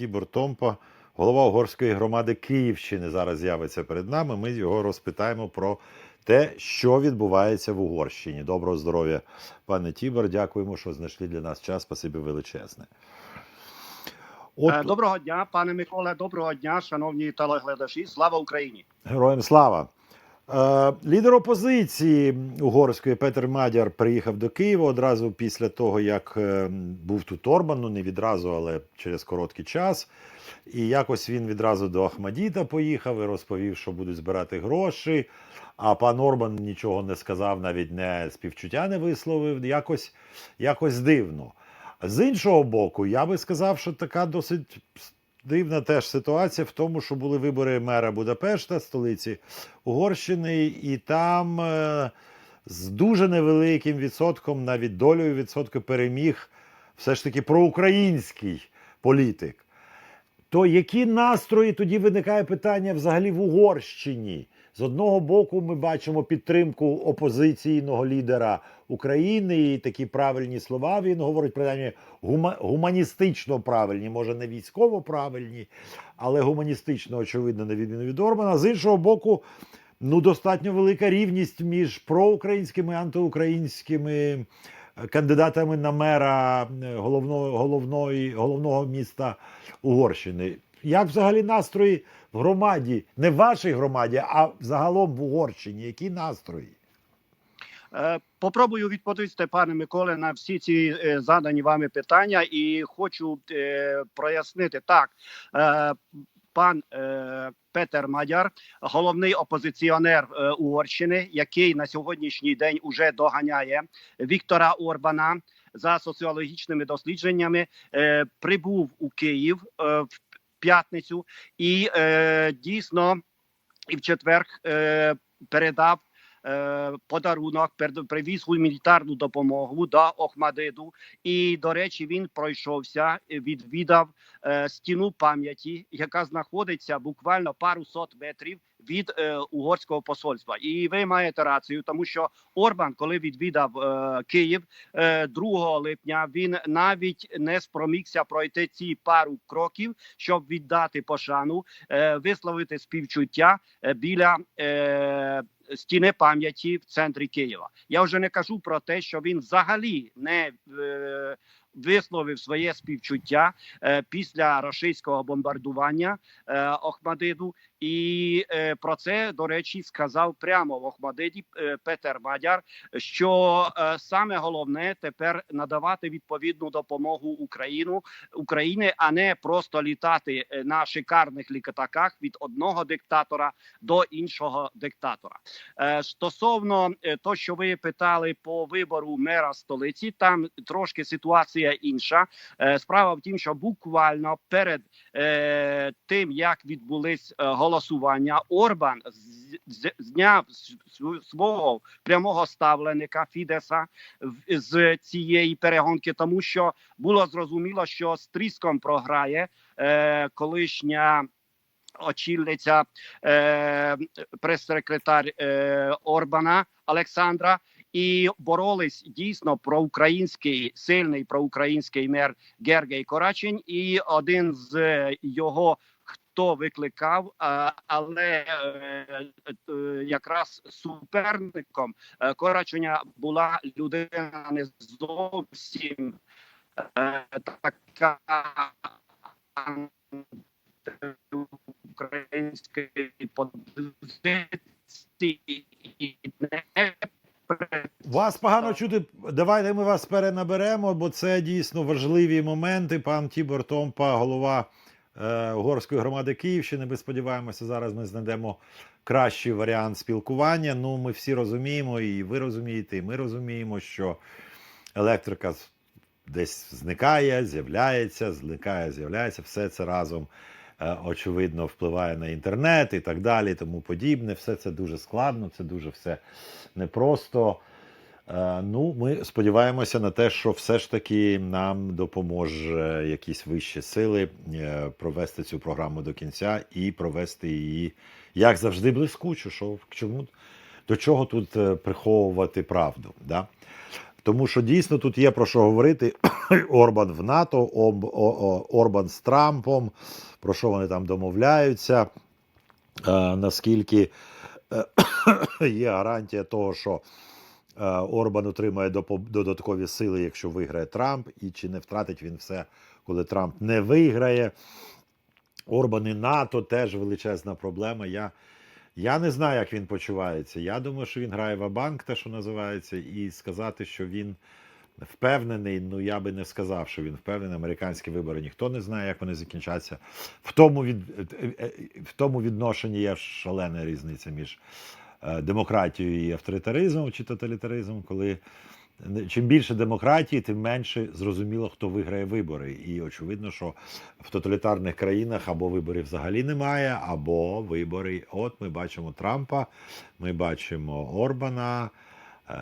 Тібор Томпа, голова угорської громади Київщини, зараз з'явиться перед нами. Ми його розпитаємо про те, що відбувається в Угорщині. Доброго здоров'я, пане Тібор. Дякуємо, що знайшли для нас час. Спасибі величезне. От, Е, Доброго дня, пане Миколе. Доброго дня, шановні телеглядачі. Слава Україні! Героям слава. Е, лідер опозиції угорської Петер Мадяр приїхав до Києва одразу після того, як е, був тут Орбан, ну не відразу, але через короткий час. І якось він відразу до Ахмадіта поїхав і розповів, що будуть збирати гроші. А пан Орбан нічого не сказав, навіть не співчуття не висловив. Якось, якось дивно. З іншого боку, я би сказав, що така досить дивна теж ситуація в тому, що були вибори мера Будапешта, столиці Угорщини, і там е, з дуже невеликим відсотком, навіть долею відсотку переміг все ж таки проукраїнський політик. То які настрої тоді виникає питання взагалі в Угорщині? З одного боку, ми бачимо підтримку опозиційного лідера України і такі правильні слова. Він говорить принаймні гуманістично правильні, може не військово правильні, але гуманістично, очевидно, на відміну від Орбана. З іншого боку, ну достатньо велика рівність між проукраїнськими і антиукраїнськими е, кандидатами на мера е, головного, головної, головного міста Угорщини. Як взагалі настрої в громаді, не в вашій громаді, а загалом в Угорщині? Які настрої? Е, Попробую відповісти, пане Миколе, на всі ці е, задані вами питання, і хочу е, прояснити так. Пан е, Петер Мадяр, головний опозиціонер е, Угорщини, який на сьогоднішній день уже доганяє Віктора Орбана за соціологічними дослідженнями, е, прибув у Київ е, в п'ятницю і е, дійсно і в четвер е, передав е, подарунок, привіз гуманітарну допомогу до Охмадиду. І, до речі, він пройшовся, е, відвідав е, стіну пам'яті, яка знаходиться буквально пару сот метрів від е, угорського посольства. І ви маєте рацію, тому що Орбан, коли відвідав е, Київ е, 2 липня, він навіть не спромігся пройти ці пару кроків, щоб віддати пошану, е, висловити співчуття е, біля. Е, Стіни пам'яті в центрі Києва. Я вже не кажу про те, що він взагалі не е, висловив своє співчуття е, після російського бомбардування е, Охмадиду. І е, про це до речі сказав прямо в Охмадиді е, Петер Мадяр, що е, саме головне тепер надавати відповідну допомогу Україну Україні, а не просто літати е, на шикарних літаках від одного диктатора до іншого диктатора. Е, Стосовно е, того, що ви питали по вибору мера столиці, там трошки ситуація інша. Е, Справа в тім, що буквально перед е, тим, як відбулись е, голосування, Орбан зняв свого прямого ставленика Фідеса з цієї перегонки, тому що було зрозуміло, що з тріском програє е, колишня очільниця е, прес-секретар е, Орбана Олександра. І боролись дійсно проукраїнський сильний проукраїнський мер Гергей Корачень, і один з е, його хто викликав, але е, е, якраз суперником е, Кораченя була людина не зовсім така антиукраїнської позиції Вас погано чути. Давайте ми вас перенаберемо, бо це дійсно важливі моменти. Пан Тібор Томпа, голова е, угорської громади Київщини. Ми сподіваємося, зараз ми знайдемо кращий варіант спілкування. Ну, ми всі розуміємо, і ви розумієте, і ми розуміємо, що електрика десь зникає, з'являється, зникає, з'являється. Все це разом. е, Очевидно, впливає на інтернет і так далі, тому подібне. Все це дуже складно, це дуже все непросто. Е, Ну, ми сподіваємося на те, що все ж таки нам допоможе якісь вищі сили е, провести цю програму до кінця і провести її, як завжди, блискучу. Що чому до чого тут е, приховувати правду? Да? Тому що дійсно тут є про що говорити. Орбан в НАТО, Орбан з Трампом, про що вони там домовляються, наскільки є гарантія того, що Орбан отримає додаткові сили, якщо виграє Трамп, і чи не втратить він все, коли Трамп не виграє. Орбан і НАТО теж величезна проблема. Я, я не знаю, як він почувається. Я думаю, що він грає в банк те, що називається, і сказати, що він впевнений. Ну я би не сказав, що він впевнений. Американські вибори ніхто не знає, як вони закінчаться. В тому, від, е, е, в тому відношенні є шалена різниця між е, демократією і авторитаризмом чи тоталітаризмом, коли чим більше демократії, тим менше зрозуміло, хто виграє вибори. І очевидно, що в тоталітарних країнах або виборів взагалі немає, або вибори. От ми бачимо Трампа, ми бачимо Орбана. Е,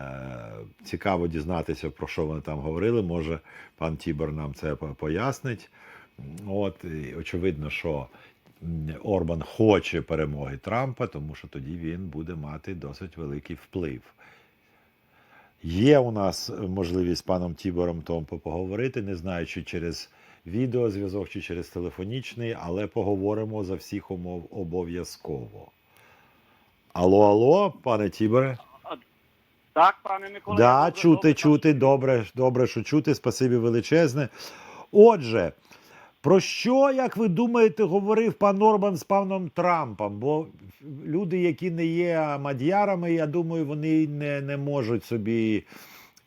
Цікаво дізнатися, про що вони там говорили. Може, пан Тібор нам це пояснить. От, і очевидно, що Орбан хоче перемоги Трампа, тому що тоді він буде мати досить великий вплив. Є у нас можливість з паном Тібором Том поговорити, не знаю, чи через відеозв'язок, чи через телефонічний, але поговоримо за всіх умов обов'язково. Алло, алло, пане Тіборе. Так, пане Микола. Да, чути, добре чути, добре, добре, що чути. Спасибі величезне. Отже, про що, як ви думаєте, говорив пан Орбан з паном Трампом? Бо люди, які не є мадярами, я думаю, вони не, не можуть собі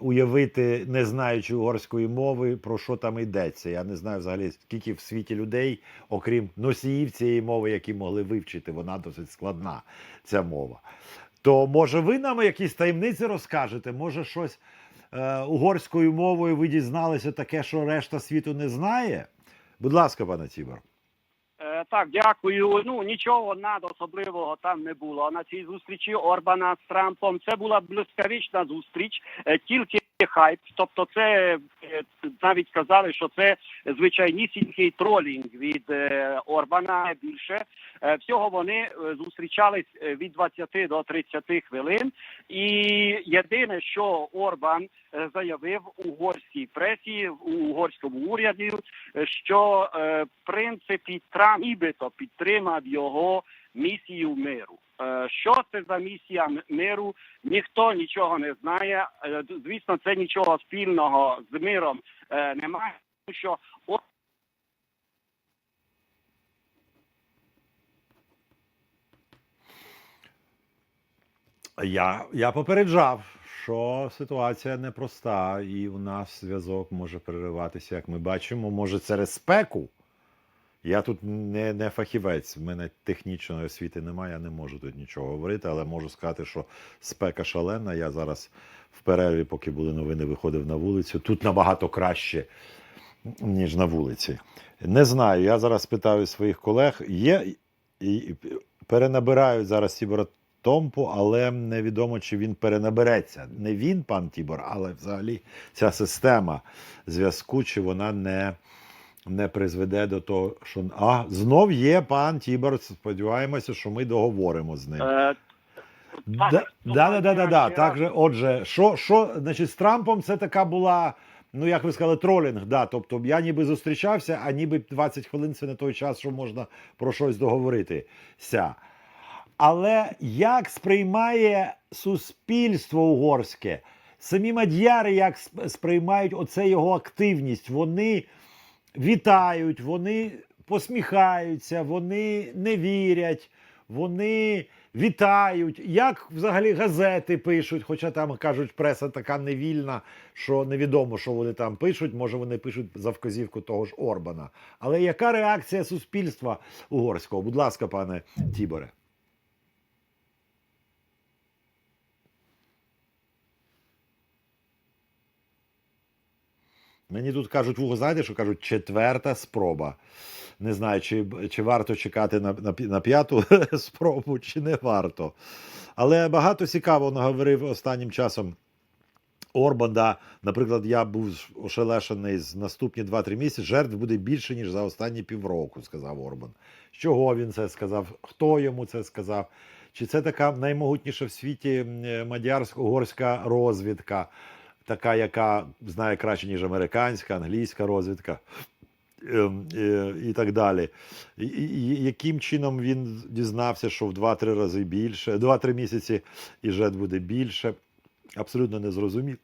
уявити, не знаючи угорської мови, про що там йдеться. Я не знаю взагалі, скільки в світі людей, окрім носіїв цієї мови, які могли вивчити. Вона досить складна, ця мова. То може ви нам якісь таємниці розкажете? Може, щось е, угорською мовою ви дізналися таке, що решта світу не знає? Будь ласка, пане Тібор. Е, Так, дякую. Ну нічого над особливого там не було. На цій зустрічі Орбана з Трампом це була блискавична зустріч, е, тільки хайп. Тобто, це е, навіть сказали, що це звичайнісінький тролінг від е, Орбана більше. Е, Всього вони зустрічались від 20 до 30 хвилин. І єдине, що Орбан заявив у угорській пресі, у угорському уряді, що в принципі Трамп нібито підтримав його місію Що це за місія миру? Ніхто нічого не знає. Е, Звісно, це нічого спільного з миром е, немає. Тому що Я, я попереджав, що ситуація непроста, і у нас зв'язок може перериватися, як ми бачимо, може через спеку. Я тут не, не фахівець, в мене технічної освіти немає, я не можу тут нічого говорити, але можу сказати, що спека шалена. Я зараз в перерві, поки були новини, виходив на вулицю. Тут набагато краще, ніж на вулиці. Не знаю. Я зараз питаю своїх колег. Є і перенабирають зараз Тібора Томпу, але невідомо, чи він перенабереться. Не він, пан Тібор, але взагалі ця система зв'язку, чи вона не, не призведе до того, що а знов є пан Тібор. Сподіваємося, що ми договоримо з ним. е, Да, да, да, да, да, да. Так же, отже, що, що, значить, з Трампом це така була, ну як ви сказали, тролінг. Да, тобто я ніби зустрічався, а ніби 20 хвилин це не той час, що можна про щось договоритися. Але як сприймає суспільство угорське, самі мадяри як сприймають оце його активність? Вони вітають, вони посміхаються, вони не вірять, вони вітають. Як взагалі газети пишуть, хоча там кажуть, преса така невільна, що невідомо, що вони там пишуть. Може, вони пишуть за вказівку того ж Орбана. Але яка реакція суспільства угорського? Будь ласка, пане Тіборе. Мені тут кажуть, вуго, знаєте, що кажуть, четверта спроба. Не знаю, чи, чи варто чекати на, на, на п'яту спробу, чи не варто. Але багато цікавого наговорив останнім часом Орбан. Да, наприклад, я був ошелешений з наступні 2-3 місяці. Жертв буде більше, ніж за останні півроку, сказав Орбан. З чого він це сказав? Хто йому це сказав? Чи це така наймогутніша в світі е, мадярсько-угорська розвідка? Така, яка знає краще, ніж американська, англійська розвідка. ем, е, І так далі. І, яким чином він дізнався, що в 2-3 рази більше, 2-3 місяці і жет буде більше, абсолютно незрозуміло.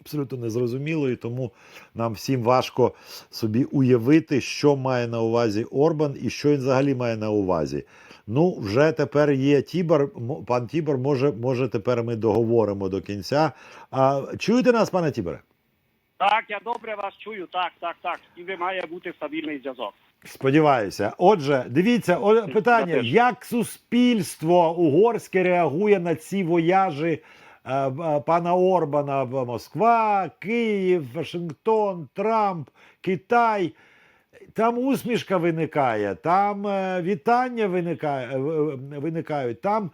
Абсолютно незрозуміло, і тому нам всім важко собі уявити, що має на увазі Орбан і що він взагалі має на увазі. Ну, вже тепер є Тібор. Пан Тібор, може, може, тепер ми договоримо до кінця. А, чуєте нас, пане Тіборе? Так, я добре вас чую. Так, так, так. І ви має бути стабільний зв'язок. Сподіваюся. Отже, дивіться, питання: як суспільство угорське реагує на ці вояжі е, е, пана Орбана в Москва, Київ, Вашингтон, Трамп, Китай? Там усмішка виникає, там е, вітання виникає, е, е, виникають, там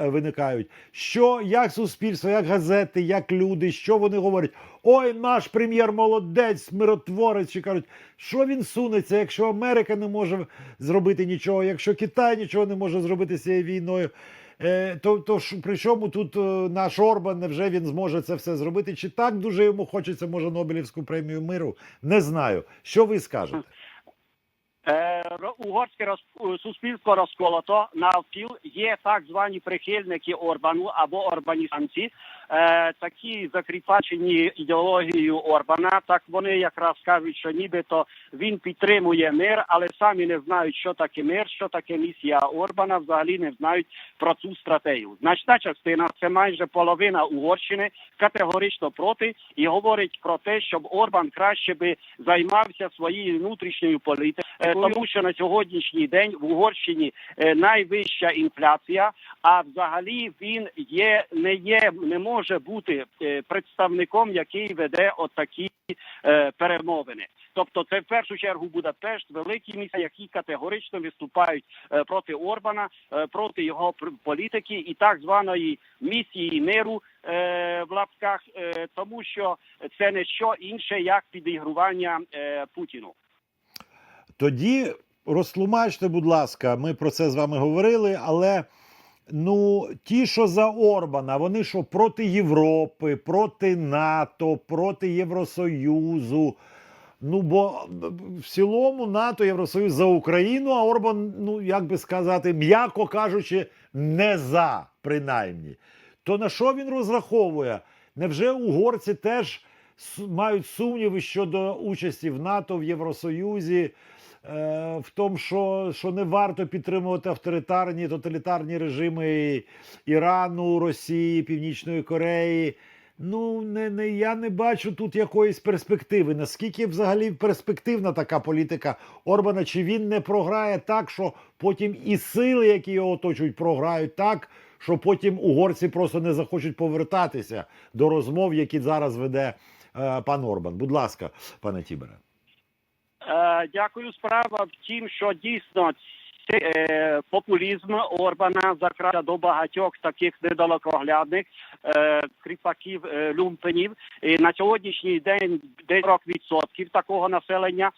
виникають. Що як суспільство, як газети, як люди, що вони говорять? Ой, наш прем'єр молодець, миротворець. Чи кажуть, що він сунеться, якщо Америка не може зробити нічого, якщо Китай нічого не може зробити з цією війною. Е, то, то ж, при чому тут е, наш Орбан, невже він зможе це все зробити? Чи так дуже йому хочеться, може, Нобелівську премію миру? Не знаю. Що ви скажете? Е, угорське роз- суспільство розколото навпіл є так звані прихильники Орбану або орбаністанці, е, такі закріпачені ідеологією Орбана. Так вони якраз кажуть, що нібито він підтримує мир, але самі не знають, що таке мир, що таке місія Орбана. Взагалі не знають про цю стратегію. Значна частина це майже половина Угорщини категорично проти і говорить про те, щоб Орбан краще би займався своєю внутрішньою політикою, Е, тому що на сьогоднішній день в Угорщині е, найвища інфляція. А взагалі він є не є, не може бути е, представником, який веде отакі е, перемовини. Тобто, це в першу чергу Будапешт, великі міста, які категорично виступають е, проти Орбана, проти його політики і так званої місії миру в лапках, тому що це не що інше як підігрування Путіну. Тоді розтлумачте, будь ласка, ми про це з вами говорили, але ну, ті, що за Орбана, вони що проти Європи, проти НАТО, проти Євросоюзу. Ну, бо в цілому НАТО, Євросоюз за Україну, а Орбан, ну як би сказати, м'яко кажучи, не за, принаймні. То на що він розраховує? Невже угорці теж мають сумніви щодо участі в НАТО, в Євросоюзі, в тому, що, що не варто підтримувати авторитарні тоталітарні режими Ірану, Росії, Північної Кореї? Ну, не, не, я не бачу тут якоїсь перспективи. Наскільки взагалі перспективна така політика Орбана? Чи він не програє так, що потім і сили, які його оточують, програють так, що потім угорці просто не захочуть повертатися до розмов, які зараз веде е, пан Орбан? Будь ласка, пане Тібере. Е, Дякую. Справа в тім, що дійсно е, популізм Орбана закрався до багатьох таких недалекоглядних е, кріпаків е, люмпенів. І на сьогоднішній день десь 40% такого населення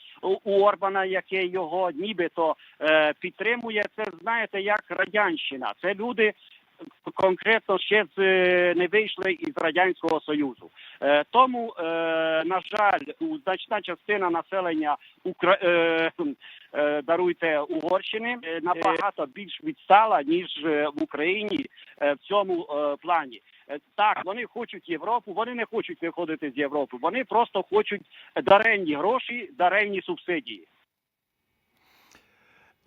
у Орбана, яке його нібито е, підтримує. Це знаєте, як радянщина. Це люди. Конкретно ще з е, не вийшли із радянського союзу, е, тому е, на жаль, значна частина населення Укра... даруйте Угорщини набагато більш відстала ніж в Україні в цьому плані. Так, вони хочуть Європу, вони не хочуть виходити з Європи. Вони просто хочуть даренні гроші, даренні субсидії.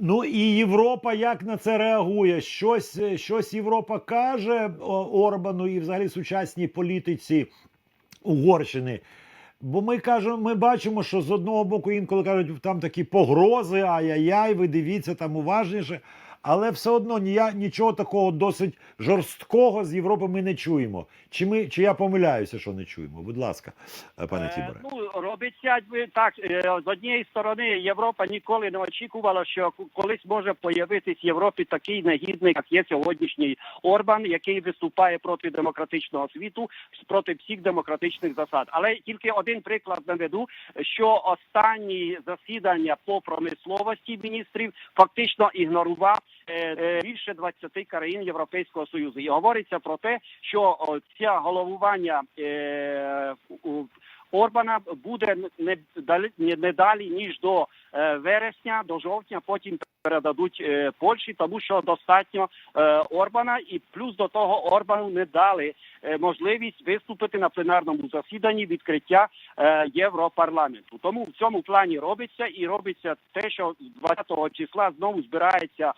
Ну і Європа як на це реагує? Щось, е, щось Європа каже Орбану і взагалі сучасній політиці Угорщини. Бо ми кажемо, ми бачимо, що з одного боку інколи кажуть, там такі погрози, ай-яй-яй, ви дивіться там уважніше. Але все одно нія, нічого такого досить жорсткого з Європи ми не чуємо. Чи ми, чи я помиляюся, що не чуємо? Будь ласка, е, пане Е, Ну робиться так. е, З однієї сторони, Європа ніколи не очікувала, що колись може появитись в Європі такий негідник, як є сьогоднішній Орбан, який виступає проти демократичного світу, проти всіх демократичних засад. Але тільки один приклад наведу, що останні засідання по промисловості міністрів фактично ігнорував е, е, більше 20 країн Європейського Союзу. І говориться про те, що ця головування е, Орбана буде не далі, не, далі ніж до е, вересня, до жовтня. Потім передадуть е, Польщі, тому що достатньо е, Орбана, і плюс до того Орбану не дали е, можливість виступити на пленарному засіданні відкриття е, Європарламенту. Тому в цьому плані робиться і робиться те, що 20 числа знову збирається е,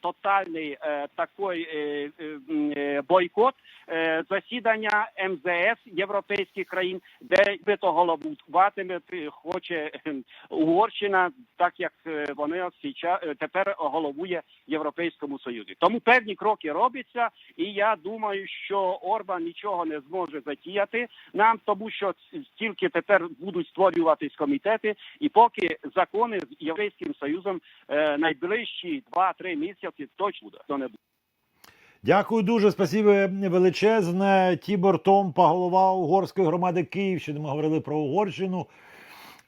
тотальний е, такий е, е, е, бойкот е, засідання МЗС європейських країн, де би то головуватиме е, хоче е, Угорщина, так як е, вони тепер головує Європейському Союзі. Тому певні кроки робляться, і я думаю, що Орбан нічого не зможе затіяти нам, тому що тільки тепер будуть створюватись комітети, і поки закони з Європейським Союзом е, найближчі 2-3 місяці точно буде. То не буде. Дякую дуже, спасибі величезне. Тібор Томпа, голова угорської громади Київщини. Ми говорили про Угорщину.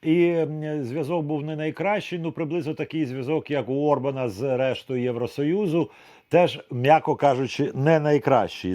І зв'язок був не найкращий, ну приблизно такий зв'язок, як у Орбана з рештою Євросоюзу, теж, м'яко кажучи, не найкращий.